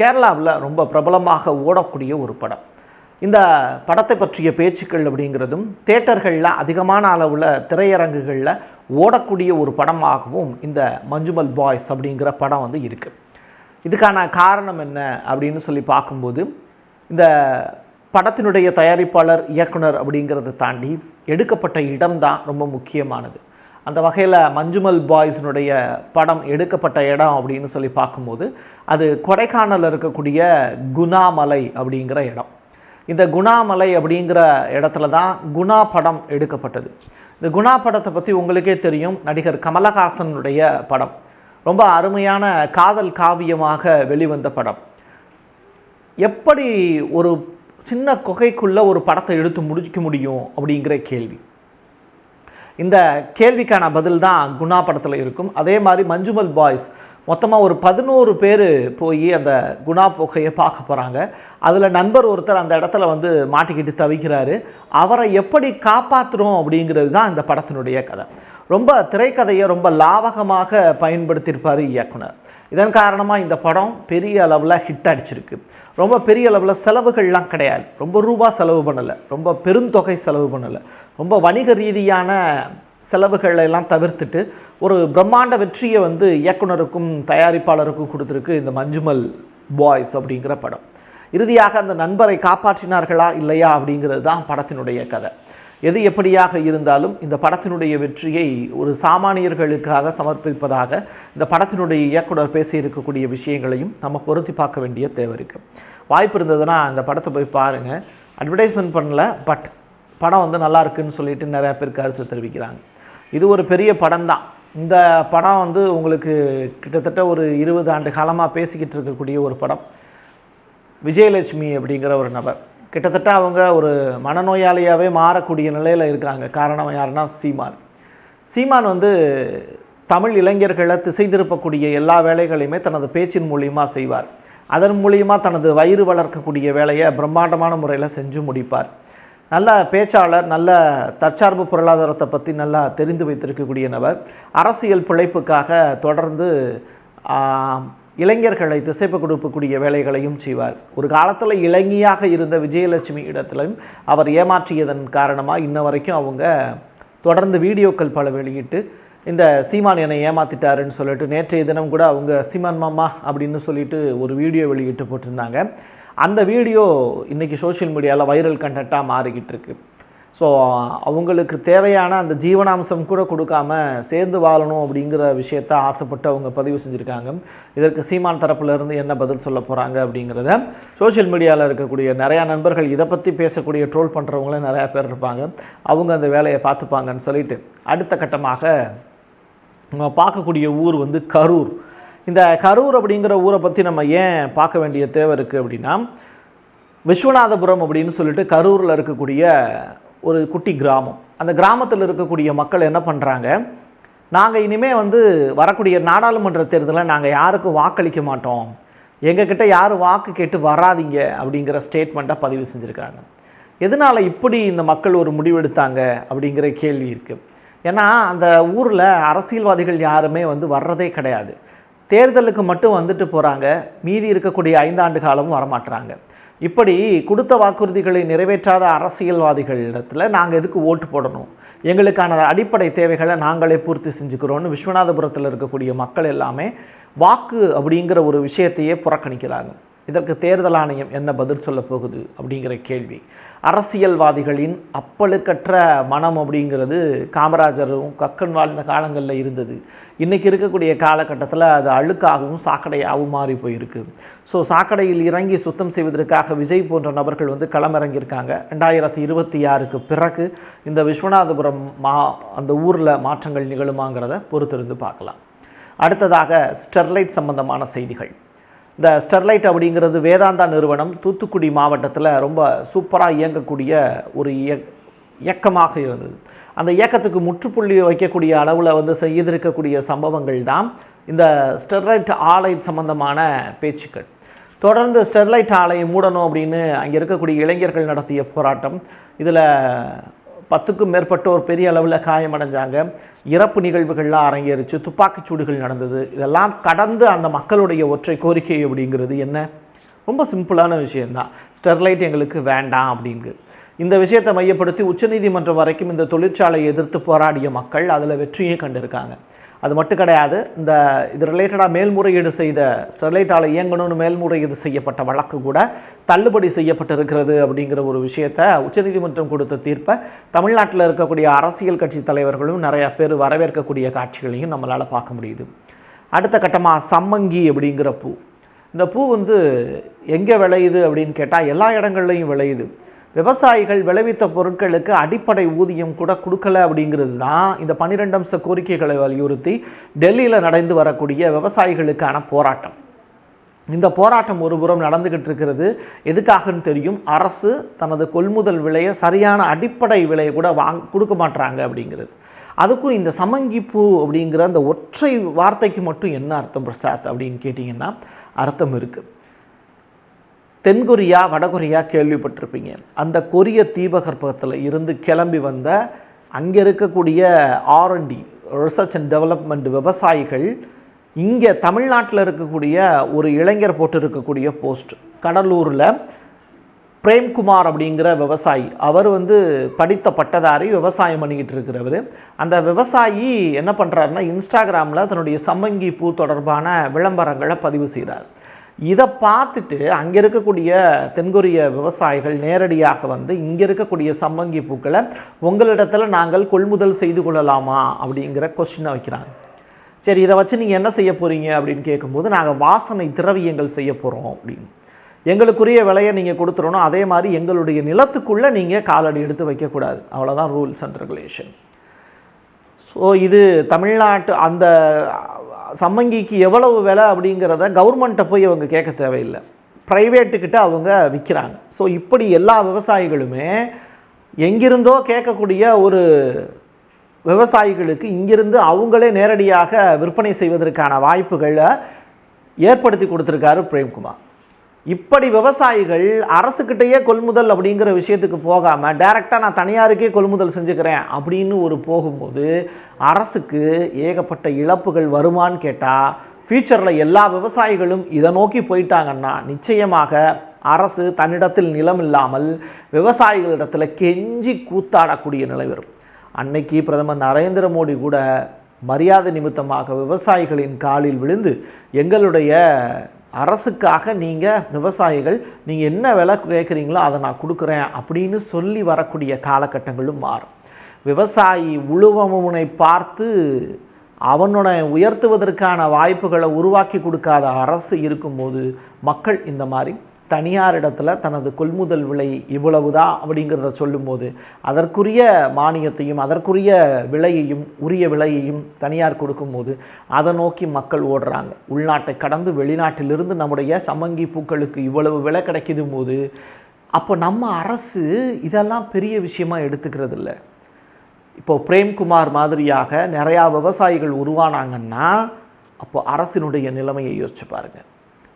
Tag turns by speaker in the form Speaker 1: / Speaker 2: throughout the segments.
Speaker 1: கேரளாவில் ரொம்ப பிரபலமாக ஓடக்கூடிய ஒரு படம். இந்த படத்தை பற்றிய பேச்சுக்கள் அப்படிங்கிறதும் தேட்டர்களில் அதிகமான அளவில் திரையரங்குகளில் ஓடக்கூடிய ஒரு படமாகவும் இந்த மஞ்சுமல் பாய்ஸ் அப்படிங்கிற படம் வந்து இருக்குது இதுக்கான காரணம் என்ன அப்படின்னு சொல்லி பார்க்கும்போது இந்த படத்தினுடைய தயாரிப்பாளர் இயக்குனர் அப்படிங்கிறத தாண்டி எடுக்கப்பட்ட இடம்தான் ரொம்ப முக்கியமானது. அந்த வகையில் மஞ்சுமல் பாய்ஸினுடைய படம் எடுக்கப்பட்ட இடம் அப்படின்னு சொல்லி பார்க்கும்போது அது கொடைக்கானலில் இருக்கக்கூடிய குணாமலை அப்படிங்கிற இடம். இந்த குணாமலை அப்படிங்கிற இடத்துல தான் குணா படம் எடுக்கப்பட்டது. இந்த குணா படத்தை பற்றி உங்களுக்கே தெரியும் நடிகர் கமலஹாசனுடைய படம். ரொம்ப அருமையான காதல் காவியமாக வெளிவந்த படம். எப்படி ஒரு சின்ன குகைக்குள்ளே ஒரு படத்தை எடுத்து முடிக்க முடியும் அப்படிங்கிற கேள்வி. இந்த கேள்விக்கான பதில் தான் குணா படத்தில் இருக்கும். அதே மாதிரி மஞ்சுமல் பாய்ஸ் மொத்தமாக ஒரு பதினோரு பேர் போய் அந்த குணா புகையை பார்க்க போகிறாங்க அதில் நண்பர் ஒருத்தர் அந்த இடத்துல வந்து மாட்டிக்கிட்டு தவிக்கிறாரு. அவரை எப்படி காப்பாற்றுறோம் அப்படிங்கிறது தான் இந்த படத்தினுடைய கதை. ரொம்ப திரைக்கதையை ரொம்ப லாவகமாக பயன்படுத்தியிருப்பார் இயக்குனர். இதன் காரணமாக இந்த படம் பெரிய அளவில் ஹிட் அடிச்சிருக்கு. ரொம்ப பெரிய அளவில் செலவுகள்லாம் கிடையாது. ரொம்ப ரூபா செலவு பண்ணலை. ரொம்ப பெருந்தொகை செலவு பண்ணலை. ரொம்ப வணிக ரீதியான செலவுகளை எல்லாம் தவிர்த்துட்டு ஒரு பிரம்மாண்ட வெற்றியை வந்து இயக்குனருக்கும் தயாரிப்பாளருக்கும் கொடுத்துருக்கு இந்த மஞ்சுமல் பாய்ஸ் அப்படிங்கிற படம். இறுதியாக அந்த நண்பரை காப்பாற்றினார்களா இல்லையா அப்படிங்கிறது தான் படத்தினுடைய கதை. எது எப்படியாக இருந்தாலும் இந்த படத்தினுடைய வெற்றியை ஒரு சாமானியர்களுக்காக சமர்ப்பிப்பதாக இந்த படத்தினுடைய இயக்குனர் பேசியிருக்கக்கூடிய விஷயங்களையும் நம்ம பொருத்தி பார்க்க வேண்டிய தேவை இருக்குது வாய்ப்பு இருந்ததுன்னா அந்த படத்தை போய் பாருங்கள் அட்வர்டைஸ்மெண்ட் பண்ணல பட் படம் வந்து நல்லா இருக்குன்னு சொல்லிட்டு நிறையா பேர் கருத்து தெரிவிக்கிறாங்க. இது ஒரு பெரிய படம் தான். இந்த படம் வந்து உங்களுக்கு கிட்டத்தட்ட ஒரு இருபது ஆண்டு காலமாக பேசிக்கிட்டு இருக்கக்கூடிய ஒரு படம். விஜயலட்சுமி அப்படிங்கிற ஒரு நபர். கிட்டத்தட்ட அவங்க ஒரு மனநோயாளியாகவே மாறக்கூடிய நிலையில் இருக்காங்க. காரணம் யாருன்னா சீமான். சீமான் வந்து தமிழ் இளைஞர்களை திசை திருப்பக்கூடிய எல்லா வேலைகளையுமே தனது பேச்சின் மூலியமாக செய்வார். அதன் மூலியமாக தனது வயிறு வளர்க்கக்கூடிய வேலையை பிரம்மாண்டமான முறையில் செஞ்சு முடிப்பார். நல்ல பேச்சாளர் நல்ல தற்சார்பு பொருளாதாரத்தை பற்றி நல்லா தெரிந்து வைத்திருக்கக்கூடிய நபர். அரசியல் பிழைப்புக்காக தொடர்ந்து இளைஞர்களை திசைப்பு கொடுக்கக்கூடிய வேலைகளையும் செய்வார். ஒரு காலத்தில் இளைஞியாக இருந்த விஜயலட்சுமி இடத்திலும் அவர் ஏமாற்றியதன் காரணமாக இன்ன வரைக்கும் அவங்க தொடர்ந்து வீடியோக்கள் பல வெளியிட்டு இந்த சீமான் என்னை ஏமாத்திட்டாருன்னு சொல்லிட்டு நேற்றைய தினம் கூட அவங்க சீமான் மாமா அப்படின்னு சொல்லிட்டு ஒரு வீடியோ வெளியிட்டு போட்டிருந்தாங்க. அந்த வீடியோ இன்றைக்கி சோஷியல் மீடியாவில் வைரல் கண்டென்ட்டாக மாறிக்கிட்டு இருக்குது ஸோ அவங்களுக்கு தேவையான அந்த ஜீவனாம்சம் கூட கொடுக்காம சேர்ந்து வாழணும் அப்படிங்கிற விஷயத்த ஆசைப்பட்டு அவங்க பதிவு செஞ்சுருக்காங்க. இதற்கு சீமான் தரப்புலேருந்து என்ன பதில் சொல்ல போகிறாங்க அப்படிங்கிறத சோஷியல் மீடியாவில் இருக்கக்கூடிய நிறையா நண்பர்கள் இதை பற்றி பேசக்கூடிய ட்ரோல் பண்ணுறவங்களும் நிறையா பேர் இருப்பாங்க. அவங்க அந்த வேலையை பார்த்துப்பாங்கன்னு சொல்லிட்டு அடுத்த கட்டமாக நம்ம பார்க்கக்கூடிய ஊர் வந்து கரூர். இந்த கரூர் அப்படிங்கிற ஊரை பற்றி நம்ம ஏன் பார்க்க வேண்டிய தேவை இருக்குது அப்படின்னா விஸ்வநாதபுரம் அப்படின்னு சொல்லிட்டு கரூரில் இருக்கக்கூடிய ஒரு குட்டி கிராமம். அந்த கிராமத்தில் இருக்கக்கூடிய மக்கள் என்ன பண்ணுறாங்க நாங்கள் இனிமேல் வந்து வரக்கூடிய நாடாளுமன்ற தேர்தலில் நாங்கள் யாருக்கும் வாக்களிக்க மாட்டோம். எங்ககிட்ட யாரும் வாக்கு கேட்டு வராதீங்க அப்படிங்கிற ஸ்டேட்மெண்ட்டை பதிவு செஞ்சுருக்காங்க. எதனால் இப்படி இந்த மக்கள் ஒரு முடிவெடுத்தாங்க அப்படிங்கிற கேள்வி இருக்குது ஏன்னா அந்த ஊரில் அரசியல்வாதிகள் யாருமே வந்து வர்றதே கிடையாது. தேர்தலுக்கு மட்டும் வந்துட்டு போகிறாங்க மீதி இருக்கக்கூடிய ஐந்தாண்டு காலமும் வரமாட்டுறாங்க இப்படி கொடுத்த வாக்குறுதிகளை நிறைவேற்றாத அரசியல்வாதிகளிடத்தில் நாங்கள் எதுக்கு ஓட்டு போடணும்? எங்களுக்கான அடிப்படை தேவைகளை நாங்களே பூர்த்தி செஞ்சுக்கிறோன்னு விஸ்வநாதபுரத்தில் இருக்கக்கூடிய மக்கள் எல்லாமே வாக்கு அப்படிங்கிற ஒரு விஷயத்தையே புறக்கணிக்கிறாங்க. இதற்கு தேர்தல் ஆணையம் என்ன பதில் சொல்ல போகுது அப்படிங்கிற கேள்வி. அரசியல்வாதிகளின் அப்பழுக்கற்ற மனம் அப்படிங்கிறது காமராஜரும் கக்கன் வாழ்ந்த காலங்களில் இருந்தது. இன்றைக்கி இருக்கக்கூடிய காலகட்டத்தில் அது அழுக்காகவும் சாக்கடையாகவும் மாறி போயிருக்கு. ஸோ சாக்கடையில் இறங்கி சுத்தம் செய்வதற்காக விஜய் போன்ற நபர்கள் வந்து களமிறங்கியிருக்காங்க. ரெண்டாயிரத்தி இருபத்தி ஆறுக்கு பிறகு இந்த விஸ்வநாதபுரம் மா அந்த ஊரில் மாற்றங்கள் நிகழுமாங்கிறத பொறுத்திருந்து பார்க்கலாம். அடுத்ததாக ஸ்டெர்லைட் சம்பந்தமான செய்திகள். இந்த ஸ்டெர்லைட் அப்படிங்கிறது வேதாந்தா நிறுவனம் தூத்துக்குடி மாவட்டத்தில் ரொம்ப சூப்பராக இயங்கக்கூடிய ஒரு இயக்கமாக இருந்தது. அந்த இயக்கத்துக்கு முற்றுப்புள்ளி வைக்கக்கூடிய அளவில் வந்து செய்திருக்கக்கூடிய சம்பவங்கள் தான் இந்த ஸ்டெர்லைட் ஆலை சம்பந்தமான பேச்சுக்கள். தொடர்ந்து ஸ்டெர்லைட் ஆலையை மூடணும் அப்படின்னு அங்கே இருக்கக்கூடிய இளைஞர்கள் நடத்திய போராட்டம். இதில் பத்துக்கும் மேற்பட்டோர் பெரிய அளவில் காயமடைஞ்சாங்க. இறப்பு நிகழ்வுகள்லாம் அரங்கேறிச்சு துப்பாக்கிச் சூடுகள் நடந்தது. இதெல்லாம் கடந்து அந்த மக்களுடைய ஒற்றை கோரிக்கை அப்படிங்கிறது என்ன? ரொம்ப சிம்பிளான விஷயந்தான் ஸ்டெர்லைட் எங்களுக்கு வேண்டாம் அப்படிங்கு. இந்த விஷயத்தை மையப்படுத்தி உச்சநீதிமன்றம் வரைக்கும் இந்த தொழிற்சாலையை எதிர்த்து போராடிய மக்கள் அதில் வெற்றியை கண்டிருக்காங்க. அது மட்டும் கிடையாது இந்த இது ரிலேட்டடாக மேல்முறையீடு செய்த ஸ்டெர்லைட் ஆலை இயங்கணும்னு மேல்முறையீடு செய்யப்பட்ட வழக்கு கூட தள்ளுபடி செய்யப்பட்டிருக்கிறது அப்படிங்கிற ஒரு விஷயத்தை உச்சநீதிமன்றம் கொடுத்த தீர்ப்பை தமிழ்நாட்டில் இருக்கக்கூடிய அரசியல் கட்சி தலைவர்களும் நிறையா பேர் வரவேற்கக்கூடிய காட்சிகளையும் நம்மளால் பார்க்க முடியுது. அடுத்த கட்டமாக சம்மங்கி அப்படிங்கிற பூ. இந்த பூ வந்து எங்கே விளையுது அப்படின்னு கேட்டால் எல்லா இடங்கள்லையும் விளையுது. விவசாயிகள் விளைவித்த பொருட்களுக்கு அடிப்படை ஊதியம் கூட கொடுக்கல அப்படிங்கிறது தான் இந்த பன்னிரெண்டு அம்ச கோரிக்கைகளை வலியுறுத்தி டெல்லியில் நடந்து வரக்கூடிய விவசாயிகளுக்கான போராட்டம். இந்த போராட்டம் ஒருபுறம் நடந்துக்கிட்டு இருக்கிறது. எதுக்காகன்னு தெரியும்? அரசு தனது கொள்முதல் விலையை சரியான அடிப்படை விலையை கூட வாங் கொடுக்க மாட்டுறாங்க அப்படிங்கிறது. அதுக்கும் இந்த சமங்கி பூ அப்படிங்கிற அந்த ஒற்றை வார்த்தைக்கு மட்டும் என்ன அர்த்தம் பிரசாத் அப்படின்னு கேட்டிங்கன்னா அர்த்தம் இருக்குது தென்கொரியா வடகொரியா கேள்விப்பட்டிருப்பீங்க. அந்த கொரிய தீபகற்பகத்தில் இருந்து கிளம்பி வந்த அங்கே இருக்கக்கூடிய ஆர்என்டி ரிசர்ச் அண்ட் டெவலப்மெண்ட் விவசாயிகள் இங்கே தமிழ்நாட்டில் இருக்கக்கூடிய ஒரு இளைஞர் போட்டு இருக்கக்கூடிய போஸ்ட் கடலூரில் பிரேம்குமார் அப்படிங்கிற விவசாயி. அவர் வந்து படித்த பட்டதாரி விவசாயம் பண்ணிக்கிட்டு இருக்கிறவர். அந்த விவசாயி என்ன பண்ணுறாருன்னா இன்ஸ்டாகிராமில் தன்னுடைய சம்மங்கி பூ தொடர்பான விளம்பரங்களை பதிவு செய்கிறார் இதை பார்த்துட்டு அங்கே இருக்கக்கூடிய தென்கொரிய விவசாயிகள் நேரடியாக வந்து இங்கே இருக்கக்கூடிய சம்மங்கி பூக்களை உங்களிடத்தில் நாங்கள் கொள்முதல் செய்து கொள்ளலாமா? அப்படிங்கிற கொஸ்டினை வைக்கிறாங்க. சரி இதை வச்சு நீங்கள் என்ன செய்ய போகிறீங்க அப்படின்னு கேட்கும்போது நாங்கள் வாசனை திரவியங்கள் செய்ய போகிறோம் அப்படின்னு. எங்களுக்குரிய விலையை நீங்கள் கொடுத்துடணும். அதே மாதிரி எங்களுடைய நிலத்துக்குள்ளே நீங்கள் காலடி எடுத்து வைக்கக்கூடாது அவ்வளோதான் ரூல்ஸ் அண்ட் ரெகுலேஷன் ஸோ இது தமிழ்நாட்டு அந்த சம்மங்கிக்கு எவ்வளவு விலை அப்படிங்கிறத கவர்மெண்ட்டை போய் அவங்க கேட்க தேவையில்லை. ப்ரைவேட்டுக்கிட்ட அவங்க விற்கிறாங்க ஸோ இப்படி எல்லா விவசாயிகளுமே எங்கிருந்தோ கேட்கக்கூடிய ஒரு விவசாயிகளுக்கு இங்கிருந்து அவங்களே நேரடியாக விற்பனை செய்வதற்கான வாய்ப்புகளை ஏற்படுத்தி கொடுத்துருக்காரு பிரேம்குமார். இப்படி விவசாயிகள் அரசுக்கிட்டேயே கொள்முதல் அப்படிங்கிற விஷயத்துக்கு போகாமல் டைரெக்டாக நான் தனியாருக்கே கொள்முதல் செஞ்சுக்கிறேன் அப்படின்னு ஒரு போகும்போது அரசுக்கு ஏகப்பட்ட இழப்புகள் வருமான்னு கேட்டால் ஃப்யூச்சரில் எல்லா விவசாயிகளும் இதை நோக்கி போயிட்டாங்கன்னா நிச்சயமாக அரசு தன்னிடத்தில் நிலம் இல்லாமல் விவசாயிகளிடத்தில் கெஞ்சி கூத்தாடக்கூடிய நிலை வரும். அன்னைக்கு பிரதமர் நரேந்திர மோடி கூட மரியாதை நிமித்தமாக விவசாயிகளின் காலில் விழுந்து எங்களுடைய அரசுக்காக நீங்கள் விவசாயிகள் நீங்கள் என்ன விலை கேட்குறீங்களோ அதை நான் கொடுக்குறேன் அப்படின்னு சொல்லி வரக்கூடிய காலகட்டங்களும் மாறும். விவசாயி உழுவமுனை பார்த்து அவனோட உயர்த்துவதற்கான வாய்ப்புகளை உருவாக்கி கொடுக்காத அரசு இருக்கும்போது மக்கள் இந்த மாதிரி தனியாரிடத்தில் தனது கொள்முதல் விலை இவ்வளவுதான் அப்படிங்கிறத சொல்லும்போது அதற்குரிய மானியத்தையும் அதற்குரிய விலையையும் உரிய விலையையும் தனியார் கொடுக்கும்போது அதை நோக்கி மக்கள் ஓடுறாங்க. உள்நாட்டை கடந்து வெளிநாட்டிலிருந்து நம்முடைய சம்மங்கி பூக்களுக்கு இவ்வளவு விலை கிடைக்குதும் போது அப்போ நம்ம அரசு இதெல்லாம் பெரிய விஷயமாக எடுத்துக்கிறது இல்லை இப்போ பிரேம்குமார் மாதிரியாக நிறையா விவசாயிகள் உருவானாங்கன்னா அப்போ அரசினுடைய நிலைமையை யோசிச்சு பாருங்கள்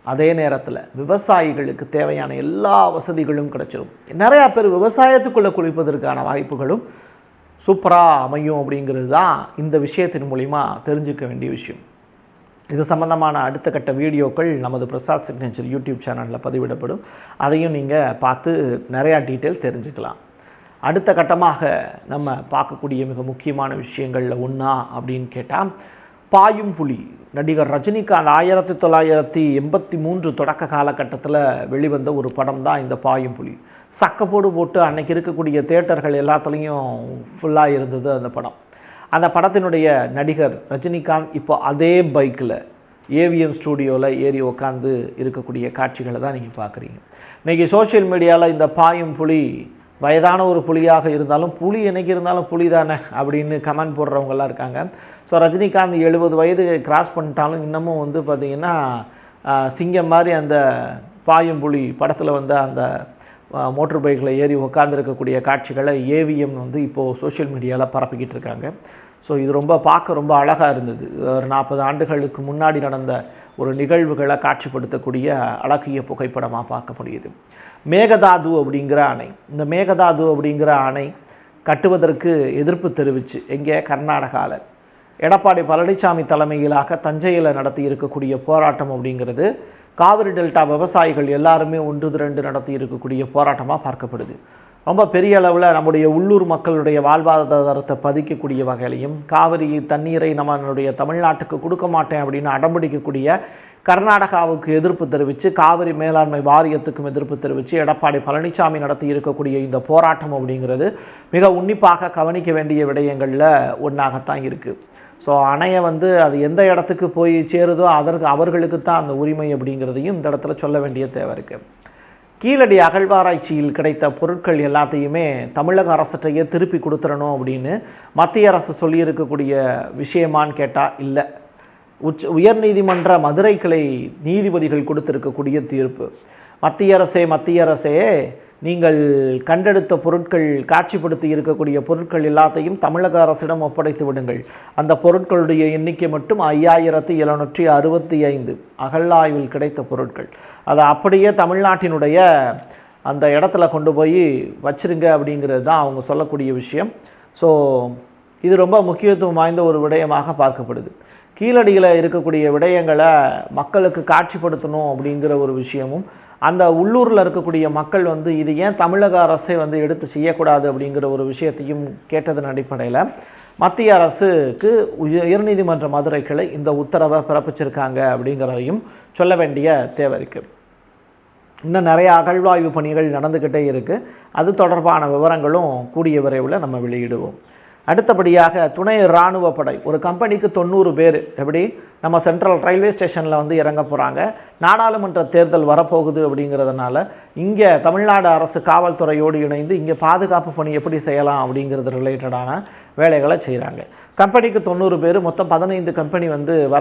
Speaker 1: அதே நேரத்தில் விவசாயிகளுக்கு தேவையான எல்லா வசதிகளும் கிடைச்சிரும். நிறையா பேர் விவசாயத்துக்குள்ளே குளிப்பதற்கான வாய்ப்புகளும் சூப்பராக அமையும் அப்படிங்கிறது தான் இந்த விஷயத்தின் மூலிமா தெரிஞ்சுக்க வேண்டிய விஷயம். இது சம்பந்தமான அடுத்த கட்ட வீடியோக்கள் நமது பிரசாத் சிக்னேச்சர் யூடியூப் சேனலில் பதிவிடப்படும். அதையும் நீங்கள் பார்த்து நிறையா டீட்டெயில் தெரிஞ்சுக்கலாம். அடுத்த கட்டமாக நம்ம பார்க்கக்கூடிய மிக முக்கியமான விஷயங்களில் ஒன்றா அப்படின்னு கேட்டால் பாயும் புலி. நடிகர் ரஜினிகாந்த் ஆயிரத்தி தொள்ளாயிரத்தி எண்பத்தி மூன்று தொடக்க காலகட்டத்தில் வெளிவந்த ஒரு படம் தான் இந்த பாயும் புலி. சக்கப்போடு போட்டு அன்னைக்கு இருக்கக்கூடிய தேட்டர்கள் எல்லாத்துலேயும் ஃபுல்லாக இருந்தது அந்த படம். அந்த படத்தினுடைய நடிகர் ரஜினிகாந்த் இப்போ அதே பைக்கில் ஏவிஎம் ஸ்டூடியோவில் ஏறி உட்காந்து இருக்கக்கூடிய காட்சிகளை தான் நீங்கள் பார்க்குறீங்க. இன்றைக்கி சோஷியல் மீடியாவில் இந்த பாயும் புலி வயதான ஒரு புலியாக இருந்தாலும் புலி என்னைக்கு இருந்தாலும் புலி தானே? அப்படின்னு கமெண்ட் போடுறவங்கலாம் இருக்காங்க. ஸோ ரஜினிகாந்த் எழுபது வயது கிராஸ் பண்ணிட்டாலும் இன்னமும் வந்து பார்த்திங்கன்னா சிங்கம் மாதிரி அந்த பாயும் புலி படத்தில் வந்த அந்த மோட்டர் பைக்கில் ஏறி உட்காந்துருக்கக்கூடிய காட்சிகளை ஏவிஎம் வந்து இப்போது சோஷியல் மீடியாவில் பரப்பிக்கிட்டு இருக்காங்க. ஸோ இது ரொம்ப பார்க்க ரொம்ப அழகாக இருந்தது. ஒரு நாற்பது ஆண்டுகளுக்கு முன்னாடி நடந்த ஒரு நிகழ்வுகளை காட்சிப்படுத்தக்கூடிய அழகிய புகைப்படமாக பார்க்க முடியுது. மேகதாது அப்படிங்கிற அணை இந்த மேகதாது அப்படிங்கிற அணை கட்டுவதற்கு எதிர்ப்பு தெரிவித்து எங்கே? கர்நாடகாவில் எடப்பாடி பழனிசாமி தலைமையிலாக தஞ்சையில் நடத்தி இருக்கக்கூடிய போராட்டம் அப்படிங்கிறது காவிரி டெல்டா விவசாயிகள் எல்லாருமே ஒன்று திரண்டு நடத்தி இருக்கக்கூடிய போராட்டமாக பார்க்கப்படுது. ரொம்ப பெரிய அளவில் நம்முடைய உள்ளூர் மக்களுடைய வாழ்வாதாரத்தை பதிக்கக்கூடிய வகையிலையும் காவிரி தண்ணீரை நம்மளுடைய தமிழ்நாட்டுக்கு கொடுக்க மாட்டேன் அப்படின்னு அடம்பிடிக்கக்கூடிய கர்நாடகாவுக்கு எதிர்ப்பு தெரிவித்து காவிரி மேலாண்மை வாரியத்துக்கும் எதிர்ப்பு தெரிவித்து எடப்பாடி பழனிசாமி நடத்தி இருக்கக்கூடிய இந்த போராட்டம் அப்படிங்கிறது மிக உன்னிப்பாக கவனிக்க வேண்டிய விடயங்களில் ஒன்றாகத்தான் இருக்குது ஸோ அணையை வந்து அது எந்த இடத்துக்கு போய் சேருதோ அதற்கு அவர்களுக்கு தான் அந்த உரிமை அப்படிங்கிறதையும் இந்த இடத்துல சொல்ல வேண்டிய தேவை இருக்குது கீழடி அகழ்வாராய்ச்சியில் கிடைத்த பொருட்கள் எல்லாத்தையுமே தமிழக அரசிட்டையே திருப்பி கொடுத்துடணும் அப்படின்னு மத்திய அரசு சொல்லியிருக்கக்கூடிய விஷயமான்னு கேட்டால் இல்லை. உச்ச உயர்நீதிமன்ற மதுரை கிளை நீதிபதிகள் கொடுத்துருக்கக்கூடிய தீர்ப்பு. மத்திய அரசே மத்திய அரசே நீங்கள் கண்டெடுத்த பொருட்கள் காட்சிப்படுத்தி இருக்கக்கூடிய பொருட்கள் எல்லாத்தையும் தமிழக அரசிடம் ஒப்படைத்து விடுங்கள். அந்த பொருட்களுடைய எண்ணிக்கை மட்டும் ஐயாயிரத்தி எழுநூற்றி அறுபத்தி ஐந்து அகல்லாய்வில் கிடைத்த பொருட்கள். அதை அப்படியே தமிழ்நாட்டினுடைய அந்த இடத்துல கொண்டு போய் வச்சிருங்க அப்படிங்கிறது தான் அவங்க சொல்லக்கூடிய விஷயம். ஸோ இது ரொம்ப முக்கியத்துவம் வாய்ந்த ஒரு விடயமாக பார்க்கப்படுது. கீழடியில் இருக்கக்கூடிய விடயங்களை மக்களுக்கு காட்சிப்படுத்தணும் அப்படிங்கிற ஒரு விஷயமும் அந்த உள்ளூரில் இருக்கக்கூடிய மக்கள் வந்து இது ஏன் தமிழக அரசை வந்து எடுத்து செய்யக்கூடாது அப்படிங்கிற ஒரு விஷயத்தையும் கேட்டதன் அடிப்படையில் மத்திய அரசுக்கு உயர்நீதிமன்ற மதுரை கிளை இந்த உத்தரவை பிறப்பிச்சிருக்காங்க அப்படிங்கிறதையும் சொல்ல வேண்டிய தேவை இருக்குது இன்னும் நிறைய அகழ்வாய்வு பணிகள் நடந்துக்கிட்டே இருக்குது அது தொடர்பான விவரங்களும் கூடிய விரைவில் நம்ம வெளியிடுவோம். அடுத்தபடியாக துணை இராணுவ படை. ஒரு கம்பெனிக்கு தொண்ணூறு பேர். எப்படி? நம்ம சென்ட்ரல் ரயில்வே ஸ்டேஷனில் வந்து இறங்க போகிறாங்க நாடாளுமன்ற தேர்தல் வரப்போகுது அப்படிங்கிறதுனால இங்கே தமிழ்நாடு அரசு காவல்துறையோடு இணைந்து இங்கே பாதுகாப்பு பணி எப்படி செய்யலாம் அப்படிங்கிறது ரிலேட்டடான வேலைகளை செய்கிறாங்க கம்பெனிக்கு தொண்ணூறு பேர். மொத்தம் பதினைந்து கம்பெனி வந்து வர